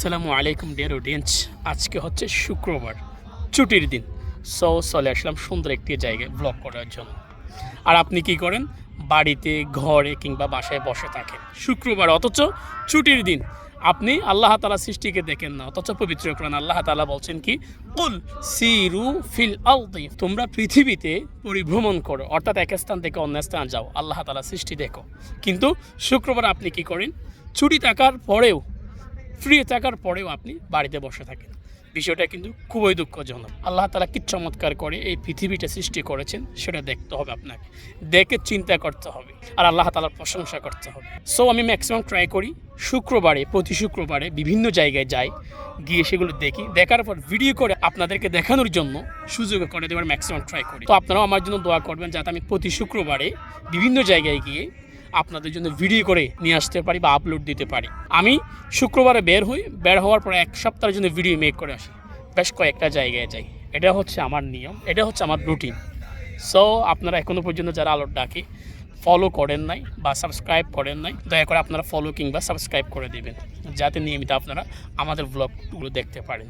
আসসালামু আলাইকুম dear audience আজকে হচ্ছে শুক্রবার, ছুটির দিন। সো চলে আসলাম সুন্দর একটি জায়গায় ব্লগ করার জন্য। আর আপনি কি করেন? বাড়িতে, ঘরে কিংবা বাসায় বসে থাকেন। শুক্রবার, অথচ ছুটির দিন। আপনি আল্লাহ তালা সৃষ্টিকে দেখেন না, অথচ পবিত্র করেন আল্লাহ তালা বলছেন কি, কুল সিরু ফিল আলদি তোমরা পৃথিবীতে পরিভ্রমণ করো, অর্থাৎ এক স্থান থেকে অন্য স্থান যাও, আল্লাহ তালা সৃষ্টি দেখো। কিন্তু শুক্রবার আপনি কি করেন? ছুটি থাকার পরেও ফ্রি থাকার পরেও আপনি বাড়িতে বসে থাকেন। বিষয়টা কিন্তু খুবই দুঃখজনক। আল্লাহ তালা কি চমৎকার করে এই পৃথিবীটা সৃষ্টি করেছেন, সেটা দেখতে হবে আপনাকে। দেখে চিন্তা করতে হবে আর আল্লাহ তালার প্রশংসা করতে হবে। সো আমি ম্যাক্সিমাম ট্রাই করি, শুক্রবারে, প্রতি শুক্রবারে বিভিন্ন জায়গায় যাই, গিয়ে সেগুলো দেখি। দেখার পর ভিডিও করে আপনাদেরকে দেখানোর জন্য সুযোগ করে দেওয়ার ম্যাক্সিমাম ট্রাই করি। তো আপনারাও আমার জন্য দোয়া করবেন যাতে আমি প্রতি শুক্রবারে বিভিন্ন জায়গায় গিয়ে আপনাদের জন্য ভিডিও করে নিয়ে আসতে পারি বা আপলোড দিতে পারি। আমি শুক্রবারে বের হই, বের হওয়ার পর এক সপ্তাহের জন্য ভিডিও মেক করে আসি। বেশ কয়েকটা জায়গায় যাই। এটা হচ্ছে আমার নিয়ম, এটা হচ্ছে আমার রুটিন সো আপনারা এখনও পর্যন্ত যারা আলোর ডাকে ফলো করেন নাই বা সাবস্ক্রাইব করেন নাই, দয়া করে আপনারা ফলো কিংবা সাবস্ক্রাইব করে দেবেন। যাতে নিয়মিত আপনারা আমাদের ব্লগগুলো দেখতে পারেন।